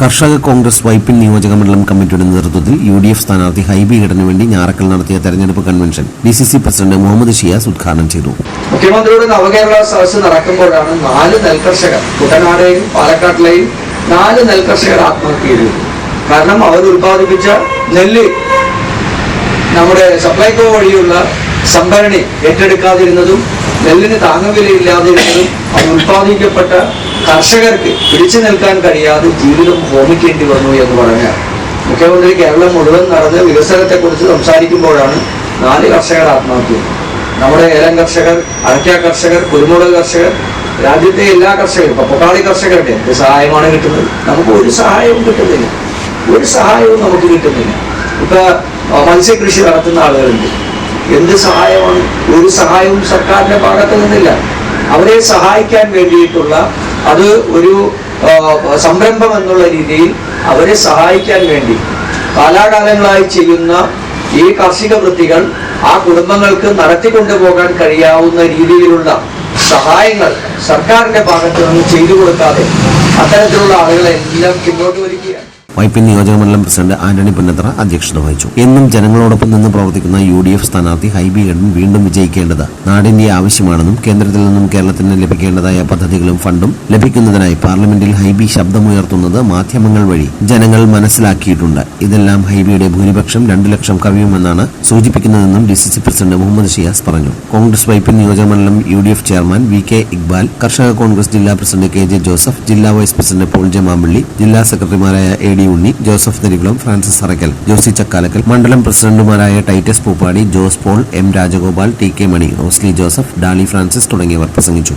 കർഷക കോൺഗ്രസ് വൈപ്പിൻ നിയോജക മണ്ഡലം കമ്മിറ്റിയുടെ നേതൃത്വത്തിൽ യു ഡി എഫ് സ്ഥാനാർത്ഥി ഹൈബി ഈഡന് വേണ്ടി ഞാറക്കൽ നടത്തിയ തെരഞ്ഞെടുപ്പ് convention D C C president Muhammad Shiyas ഉദ്ഘാടനം ചെയ്തു. മുഖ്യമന്ത്രിയുടെ നവകേരള സദസ് നടക്കുമ്പോഴാണ് നാല് നെൽകർഷകർ കുട്ടനാടെയും പാലക്കാട്ടിലെയും നാല് നെൽകർഷകർ ആത്മഹത്യ ചെയ്തു കാരണം അവർ ഉത്പാദിപ്പിച്ച നെല്ല് നമ്മുടെ സപ്ലൈകോ വഴിയുള്ള സംഭരണി ഏറ്റെടുക്കാതിരുന്നതും നെല്ലിന് താങ്ങുവിലയില്ലാതിരുന്നതും അത് ഉൽപ്പാദിക്കപ്പെട്ട കർഷകർക്ക് പിടിച്ചു നിൽക്കാൻ കഴിയാതെ ജീവിതം ഹോമിക്കേണ്ടി വന്നു എന്ന് പറഞ്ഞാൽ മുഖ്യമന്ത്രി കേരളം മുഴുവൻ നടന്ന് വികസനത്തെക്കുറിച്ച് സംസാരിക്കുമ്പോഴാണ് നാല് കർഷകർ ആത്മഹത്യ. നമ്മുടെ ഏലം കർഷകർ അടയ്ക്ക കർഷകർ കുരുമുളക് കർഷകർ രാജ്യത്തെ എല്ലാ കർഷകരും പപ്പക്കാളി കർഷകരുടെ എന്ത് സഹായമാണ് കിട്ടുന്നത്. നമുക്ക് ഒരു സഹായവും കിട്ടുന്നില്ല. ഒരു സഹായവും നമുക്ക് കിട്ടുന്നില്ല. ഇപ്പൊ മത്സ്യകൃഷി നടത്തുന്ന ആളുകളുണ്ട്. എന്ത് സഹായമാണ്? ഒരു സഹായവും സർക്കാരിന്റെ ഭാഗത്ത് നിന്നില്ല. അവരെ സഹായിക്കാൻ വേണ്ടിയിട്ടുള്ള അത് ഒരു സംരംഭം എന്നുള്ള രീതിയിൽ അവരെ സഹായിക്കാൻ വേണ്ടി കാലാകാലങ്ങളായി ചെയ്യുന്ന ഈ കാർഷിക വൃത്തികൾ ആ കുടുംബങ്ങൾക്ക് നടത്തിക്കൊണ്ടുപോകാൻ കഴിയാവുന്ന രീതിയിലുള്ള സഹായങ്ങൾ സർക്കാരിന്റെ ഭാഗത്ത് നിന്ന് ചെയ്തു കൊടുക്കാതെ അത്തരത്തിലുള്ള ആളുകളെ എല്ലാം പിന്നോട്ട് വലിക്കുകയാണ്. വൈപ്പിൻ നിയോജക മണ്ഡലം പ്രസിഡന്റ് ആന്റണി പുന്നത്ര അധ്യക്ഷത വഹിച്ചു. എന്നും ജനങ്ങളോടൊപ്പം നിന്ന് പ്രവർത്തിക്കുന്ന യു ഡി എഫ് സ്ഥാനാർത്ഥി ഹൈബി ഗഡൻ വീണ്ടും വിജയിക്കേണ്ടത് നാടിന്റെ ആവശ്യമാണെന്നും കേന്ദ്രത്തിൽ നിന്നും കേരളത്തിന് ലഭിക്കേണ്ടതായ പദ്ധതികളും ഫണ്ടും ലഭിക്കുന്നതിനായി പാർലമെന്റിൽ ഹൈബി ശബ്ദമുയർത്തുന്നത് മാധ്യമങ്ങൾ വഴി ജനങ്ങൾ മനസ്സിലാക്കിയിട്ടുണ്ട്. ഇതെല്ലാം ഹൈബിയുടെ ഭൂരിപക്ഷം രണ്ടു ലക്ഷം കവിയുമെന്നാണ് സൂചിപ്പിക്കുന്നതെന്നും D C C president Muhammad Shiyas പറഞ്ഞു. കോൺഗ്രസ് വൈപ്പിൻ നിയോജക മണ്ഡലം U D F chairman V K Iqbal കർഷക കോൺഗ്രസ് ജില്ലാ പ്രസിഡന്റ് കെ ജെ ജോസഫ് ജില്ലാ vice president Paul J Mampilly ജില്ലാ സെക്രട്ടറിമാരായ A D Unni Joseph Nerikulam Francis Arakkal Josy Chakkalakkal മണ്ഡലം പ്രസിഡന്റുമാരായ Titus Pooppadi Jose Paul M Rajagopal T K Mani Rosly Joseph Dali Francis തുടങ്ങിയവർ പ്രസംഗിച്ചു.